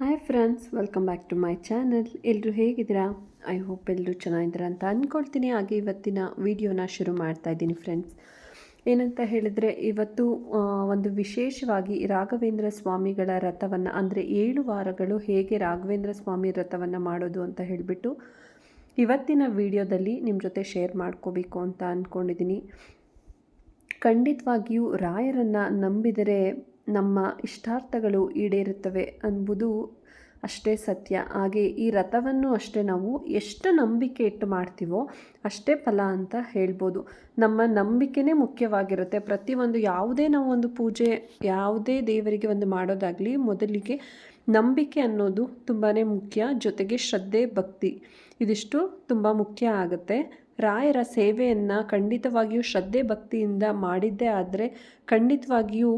Hi friends welcome back to my channel ಎಲ್ಲರೂ ಹೇಗಿದ್ದೀರಾ? I hope ಎಲ್ಲರೂ ಚೆನ್ನಾಗಿದ್ದೀರಾ ಅಂತ ಅಂದ್ಕೊಳ್ತೀನಿ ಹಾಗೆ ಇವತ್ತಿನ ವಿಡಿಯೋನ ಶುರು ಮಾಡ್ತಾ ಇದ್ದೀನಿ ಫ್ರೆಂಡ್ಸ್ ಏನಂತ ಹೇಳಿದರೆ, ಇವತ್ತು ಒಂದು ವಿಶೇಷವಾಗಿ ರಾಘವೇಂದ್ರ ಸ್ವಾಮಿಗಳ ರಥವನ್ನು, ಅಂದರೆ ಏಳು ವಾರಗಳು ಹೇಗೆ ರಾಘವೇಂದ್ರ ಸ್ವಾಮಿ ರಥವನ್ನು ಮಾಡೋದು ಅಂತ ಹೇಳಿಬಿಟ್ಟು ಇವತ್ತಿನ ವಿಡಿಯೋದಲ್ಲಿ ನಿಮ್ಮ ಜೊತೆ ಶೇರ್ ಮಾಡ್ಕೋಬೇಕು ಅಂತ ಅಂದ್ಕೊಂಡಿದ್ದೀನಿ ಖಂಡಿತವಾಗಿಯೂ ರಾಯರನ್ನು ನಂಬಿದರೆ ನಮ್ಮ ಇಷ್ಟಾರ್ಥಗಳು ಈಡೇರುತ್ತವೆ ಎಂಬುದು ಅಷ್ಟೇ ಸತ್ಯ. ಹಾಗೆ ಈ ರಥವನ್ನು ಅಷ್ಟೇ ನಾವು ಎಷ್ಟು ನಂಬಿಕೆ ಇಟ್ಟು ಮಾಡ್ತೀವೋ ಅಷ್ಟೇ ಫಲ ಅಂತ ಹೇಳ್ಬೋದು. ನಮ್ಮ ನಂಬಿಕೆನೇ ಮುಖ್ಯವಾಗಿರುತ್ತೆ. ಪ್ರತಿಯೊಂದು ಯಾವುದೇ ನಾವು ಒಂದು ಪೂಜೆ, ಯಾವುದೇ ದೇವರಿಗೆ ಒಂದು ಮಾಡೋದಾಗಲಿ ಮೊದಲಿಗೆ ನಂಬಿಕೆ ಅನ್ನೋದು ತುಂಬಾ ಮುಖ್ಯ. ಜೊತೆಗೆ ಶ್ರದ್ಧೆ, ಭಕ್ತಿ ಇದಿಷ್ಟು ತುಂಬ ಮುಖ್ಯ ಆಗುತ್ತೆ. ರಾಯರ ಸೇವೆಯನ್ನು ಖಂಡಿತವಾಗಿಯೂ ಶ್ರದ್ಧೆ, ಭಕ್ತಿಯಿಂದ ಮಾಡಿದ್ದೇ ಆದರೆ ಖಂಡಿತವಾಗಿಯೂ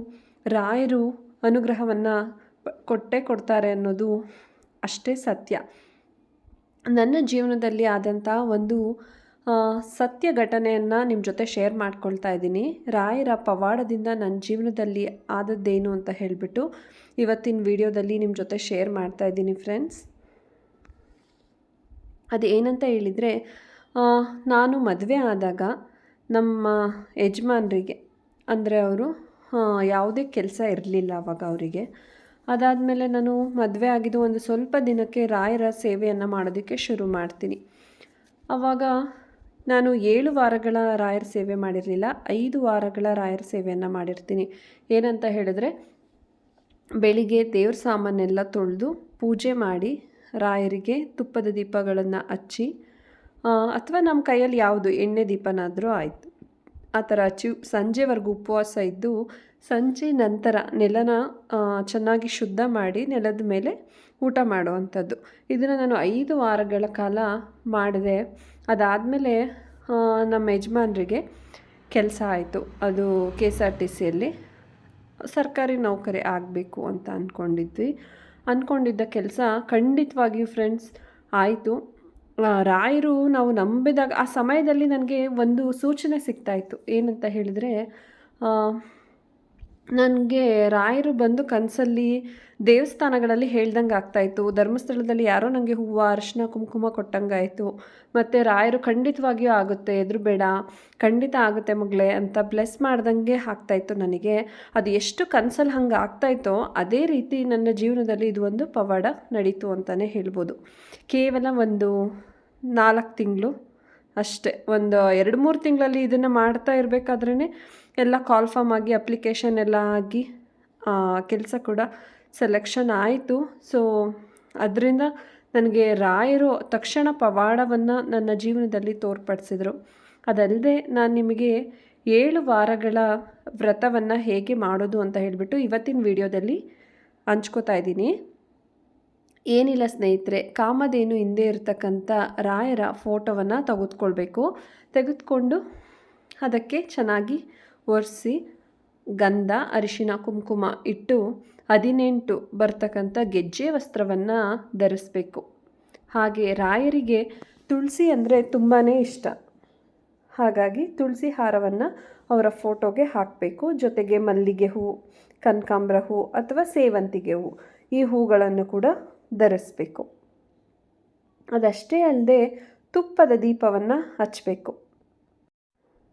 ರಾಯರು ಅನುಗ್ರಹವನ್ನು ಕೊಟ್ಟೇ ಕೊಡ್ತಾರೆ ಅನ್ನೋದು ಅಷ್ಟೇ ಸತ್ಯ. ನನ್ನ ಜೀವನದಲ್ಲಿ ಆದಂಥ ಒಂದು ಸತ್ಯ ಘಟನೆಯನ್ನು ನಿಮ್ಮ ಜೊತೆ ಶೇರ್ ಮಾಡ್ಕೊಳ್ತಾ ಇದ್ದೀನಿ. ರಾಯರ ಪವಾಡದಿಂದ ನನ್ನ ಜೀವನದಲ್ಲಿ ಆದದ್ದೇನು ಅಂತ ಹೇಳಿಬಿಟ್ಟು ಇವತ್ತಿನ ವಿಡಿಯೋದಲ್ಲಿ ನಿಮ್ಮ ಜೊತೆ ಶೇರ್ ಮಾಡ್ತಾ ಇದ್ದೀನಿ ಫ್ರೆಂಡ್ಸ್ ಅದು ಏನಂತ ಹೇಳಿದರೆ ನಾನು ಮದುವೆ ಆದಾಗ ನಮ್ಮ ಯಜಮಾನ್ರಿಗೆ, ಅಂದರೆ ಅವರು ಯಾವುದೇ ಕೆಲಸ ಇರಲಿಲ್ಲ ಅವಾಗ ಅವರಿಗೆ. ಅದಾದಮೇಲೆ ನಾನು ಮದುವೆ ಆಗಿದ್ದು ಒಂದು ಸ್ವಲ್ಪ ದಿನಕ್ಕೆ ರಾಯರ ಸೇವೆಯನ್ನು ಮಾಡೋದಕ್ಕೆ ಶುರು ಮಾಡ್ತೀನಿ. ಆವಾಗ ನಾನು ಏಳು ವಾರಗಳ ರಾಯರ ಸೇವೆ ಮಾಡಿರಲಿಲ್ಲ, ಐದು ವಾರಗಳ ರಾಯರ ಸೇವೆಯನ್ನು ಮಾಡಿರ್ತೀನಿ. ಏನಂತ ಹೇಳಿದ್ರೆ, ಬೆಳಿಗ್ಗೆ ದೇವ್ರ ಸಾಮಾನೆಲ್ಲ ತೊಳೆದು ಪೂಜೆ ಮಾಡಿ ರಾಯರಿಗೆ ತುಪ್ಪದ ದೀಪಗಳನ್ನು ಹಚ್ಚಿ ಅಥವಾ ನಮ್ಮ ಕೈಯಲ್ಲಿ ಯಾವುದು ಎಣ್ಣೆ ದೀಪನಾದರೂ ಆಯಿತು. ಆ ಥರ ಅಚೀವ್ ಸಂಜೆವರೆಗೂ ಉಪವಾಸ ಇದ್ದು, ಸಂಜೆ ನಂತರ ನೆಲನ ಚೆನ್ನಾಗಿ ಶುದ್ಧ ಮಾಡಿ ನೆಲದ ಮೇಲೆ ಊಟ ಮಾಡುವಂಥದ್ದು. ಇದನ್ನು ನಾನು ಐದು ವಾರಗಳ ಕಾಲ ಮಾಡಿದೆ. ಅದಾದಮೇಲೆ ನಮ್ಮ ಯಜಮಾನ್ರಿಗೆ ಕೆಲಸ ಆಯಿತು. ಅದು ಕೆ ಎಸ್ ಆರ್ ಟಿ ಸಿಯಲ್ಲಿ ಸರ್ಕಾರಿ ನೌಕರಿ ಆಗಬೇಕು ಅಂತ ಅಂದ್ಕೊಂಡಿದ್ವಿ ಅಂದ್ಕೊಂಡಿದ್ದ ಕೆಲಸ ಖಂಡಿತವಾಗಿಯೂ ಫ್ರೆಂಡ್ಸ್ ಆಯಿತು. ರಾಯರು ನಾವು ನಂಬಿದಾಗ ಆ ಸಮಯದಲ್ಲಿ ನನಗೆ ಒಂದು ಸೂಚನೆ ಸಿಗ್ತಾಯಿತ್ತು ಏನಂತ ಹೇಳಿದರೆ ನನಗೆ ರಾಯರು ಬಂದು ಕನಸಲ್ಲಿ ದೇವಸ್ಥಾನಗಳಲ್ಲಿ ಹೇಳ್ದಂಗೆ ಆಗ್ತಾಯಿತ್ತು ಧರ್ಮಸ್ಥಳದಲ್ಲಿ ಯಾರೋ ನನಗೆ ಹೂವು, ಅರಿಶಿನ, ಕುಂಕುಮ ಕೊಟ್ಟಂಗಾಯಿತು ಮತ್ತು ರಾಯರು ಖಂಡಿತವಾಗಿಯೂ ಆಗುತ್ತೆ ಎದುರು ಬೇಡ ಖಂಡಿತ ಆಗುತ್ತೆ ಮಗಳೇ ಅಂತ ಬ್ಲೆಸ್ ಮಾಡ್ದಂಗೆ ಆಗ್ತಾಯಿತ್ತು ನನಗೆ. ಅದು ಎಷ್ಟು ಕನಸಲ್ಲಿ ಹಂಗೆ ಆಗ್ತಾಯಿತ್ತೋ ಅದೇ ರೀತಿ ನನ್ನ ಜೀವನದಲ್ಲಿ ಇದು ಒಂದು ಪವಾಡ ನಡೀತು ಅಂತಲೇ ಹೇಳ್ಬೋದು. ಕೇವಲ ಒಂದು ನಾಲ್ಕು ತಿಂಗಳು ಅಷ್ಟೇ. ಒಂದು ಎರಡು ಮೂರು ತಿಂಗಳಲ್ಲಿ ಇದನ್ನು ಮಾಡ್ತಾ ಇರಬೇಕಾದ್ರೇ ಎಲ್ಲ ಕಾಲ್ಫಾರ್ಮ್ ಆಗಿ ಅಪ್ಲಿಕೇಶನ್ ಎಲ್ಲ ಆಗಿ ಕೆಲಸ ಕೂಡ ಸೆಲೆಕ್ಷನ್ ಆಯಿತು. ಸೊ ಅದರಿಂದ ನನಗೆ ರಾಯರು ತಕ್ಷಣ ಪವಾಡವನ್ನು ನನ್ನ ಜೀವನದಲ್ಲಿ ತೋರ್ಪಡಿಸಿದರು. ಅದಲ್ಲದೆ ನಾನು ನಿಮಗೆ ಏಳು ವಾರಗಳ ವ್ರತವನ್ನು ಹೇಗೆ ಮಾಡೋದು ಅಂತ ಹೇಳಿಬಿಟ್ಟು ಇವತ್ತಿನ ವಿಡಿಯೋದಲ್ಲಿ ಹಂಚ್ಕೋತಾ ಇದ್ದೀನಿ. ಏನಿಲ್ಲ ಸ್ನೇಹಿತರೆ, ಕಾಮಧೇನು ಹಿಂದೆ ಇರತಕ್ಕಂಥ ರಾಯರ ಫೋಟೋವನ್ನು ತೆಗೆದುಕೊಳ್ಬೇಕು. ತೆಗೆದುಕೊಂಡು ಅದಕ್ಕೆ ಚೆನ್ನಾಗಿ ಒರೆಸಿ ಗಂಧ, ಅರಿಶಿನ, ಕುಂಕುಮ ಇಟ್ಟು ಹದಿನೆಂಟು ಬರ್ತಕ್ಕಂಥ ಗೆಜ್ಜೆ ವಸ್ತ್ರವನ್ನು ಧರಿಸಬೇಕು. ಹಾಗೆ ರಾಯರಿಗೆ ತುಳಸಿ ಅಂದರೆ ತುಂಬಾ ಇಷ್ಟ. ಹಾಗಾಗಿ ತುಳಸಿ ಹಾರವನ್ನು ಅವರ ಫೋಟೋಗೆ ಹಾಕಬೇಕು. ಜೊತೆಗೆ ಮಲ್ಲಿಗೆ ಹೂ, ಕನಕಾಂಬ್ರ ಹೂ ಅಥವಾ ಸೇವಂತಿಗೆ ಹೂ ಈ ಹೂಗಳನ್ನು ಕೂಡ ಧರಿಸ್ಬೇಕು. ಅದಷ್ಟೇ ಅಲ್ಲದೆ ತುಪ್ಪದ ದೀಪವನ್ನು ಹಚ್ಚಬೇಕು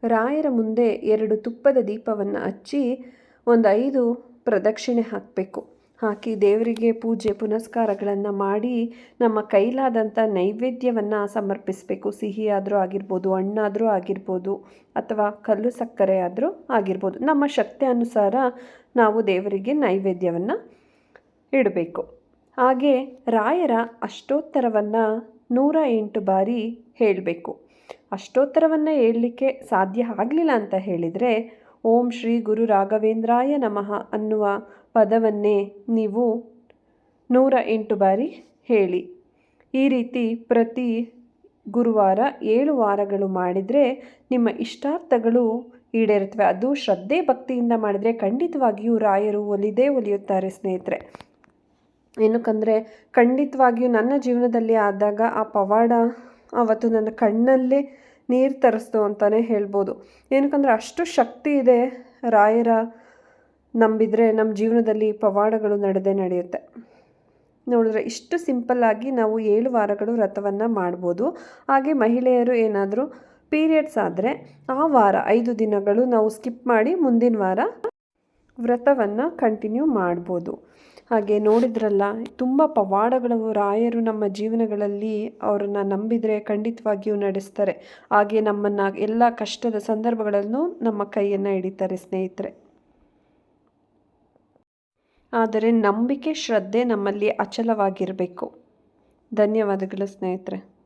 ರಾಯರ ಮುಂದೆ ಎರಡು ತುಪ್ಪದ ದೀಪವನ್ನು ಹಚ್ಚಿ ಒಂದು ಐದು ಪ್ರದಕ್ಷಿಣೆ ಹಾಕಬೇಕು. ಹಾಕಿ ದೇವರಿಗೆ ಪೂಜೆ ಪುನಸ್ಕಾರಗಳನ್ನು ಮಾಡಿ ನಮ್ಮ ಕೈಲಾದಂಥ ನೈವೇದ್ಯವನ್ನು ಸಮರ್ಪಿಸಬೇಕು. ಸಿಹಿ ಆದರೂ ಆಗಿರ್ಬೋದು ಹಣ್ಣಾದರೂ ಆಗಿರ್ಬೋದು, ಅಥವಾ ಕಲ್ಲು ಸಕ್ಕರೆ ಆದರೂ ಆಗಿರ್ಬೋದು. ನಮ್ಮ ಶಕ್ತಿ ಅನುಸಾರ ನಾವು ದೇವರಿಗೆ ನೈವೇದ್ಯವನ್ನು ಇಡಬೇಕು. ಹಾಗೆ ರಾಯರ ಅಷ್ಟೋತ್ತರವನ್ನು ನೂರ ಎಂಟು ಬಾರಿ ಹೇಳಬೇಕು. ಅಷ್ಟೋತ್ತರವನ್ನು ಹೇಳಲಿಕ್ಕೆ ಸಾಧ್ಯ ಆಗಲಿಲ್ಲ ಅಂತ ಹೇಳಿದರೆ, ಓಂ ಶ್ರೀ ಗುರು ರಾಘವೇಂದ್ರಾಯ ನಮಃ ಅನ್ನುವ ಪದವನ್ನೇ ನೀವು ನೂರ ಎಂಟು ಬಾರಿ ಹೇಳಿ. ಈ ರೀತಿ ಪ್ರತಿ ಗುರುವಾರ ಏಳು ವಾರಗಳು ಮಾಡಿದರೆ ನಿಮ್ಮ ಇಷ್ಟಾರ್ಥಗಳು ಈಡೇರುತ್ತವೆ. ಅದು ಶ್ರದ್ಧೆ ಭಕ್ತಿಯಿಂದ ಮಾಡಿದರೆ ಖಂಡಿತವಾಗಿಯೂ ರಾಯರು ಒಲಿದೇ ಒಲಿಯುತ್ತಾರೆ ಸ್ನೇಹಿತರೆ. ಏನಕ್ಕಂದರೆ, ಖಂಡಿತವಾಗಿಯೂ ನನ್ನ ಜೀವನದಲ್ಲಿ ಆದಾಗ ಆ ಪವಾಡ ಅವತ್ತು ನನ್ನ ಕಣ್ಣಲ್ಲೇ ನೀರು ತರಿಸ್ತು ಅಂತಲೇ ಹೇಳ್ಬೋದು. ಏನಕ್ಕಂದರೆ, ಅಷ್ಟು ಶಕ್ತಿ ಇದೆ ರಾಯರ ನಂಬಿದರೆ ನಮ್ಮ ಜೀವನದಲ್ಲಿ ಪವಾಡಗಳು ನಡೆದೇ ನಡೆಯುತ್ತೆ. ನೋಡಿದ್ರೆ, ಇಷ್ಟು ಸಿಂಪಲ್ಲಾಗಿ ನಾವು ಏಳು ವಾರಗಳು ವ್ರತವನ್ನು ಮಾಡ್ಬೋದು. ಹಾಗೆ ಮಹಿಳೆಯರು ಏನಾದರೂ ಪೀರಿಯಡ್ಸ್ ಆದರೆ, ಆ ವಾರ ಐದು ದಿನಗಳು ನಾವು ಸ್ಕಿಪ್ ಮಾಡಿ ಮುಂದಿನ ವಾರ ವ್ರತವನ್ನು ಕಂಟಿನ್ಯೂ ಮಾಡ್ಬೋದು. ಹಾಗೆ ನೋಡಿದ್ರಲ್ಲ, ತುಂಬ ಪವಾಡಗಳು ರಾಯರು ನಮ್ಮ ಜೀವನಗಳಲ್ಲಿ ಅವರನ್ನು ನಂಬಿದರೆ ಖಂಡಿತವಾಗಿಯೂ ನಡೆಸ್ತಾರೆ. ಹಾಗೆ ನಮ್ಮನ್ನು ಎಲ್ಲ ಕಷ್ಟದ ಸಂದರ್ಭಗಳಲ್ಲೂ ನಮ್ಮ ಕೈಯನ್ನು ಹಿಡಿತಾರೆ ಸ್ನೇಹಿತರೆ. ಆದರೆ ನಂಬಿಕೆ, ಶ್ರದ್ಧೆ ನಮ್ಮಲ್ಲಿ ಅಚಲವಾಗಿರಬೇಕು. ಧನ್ಯವಾದಗಳು ಸ್ನೇಹಿತರೆ.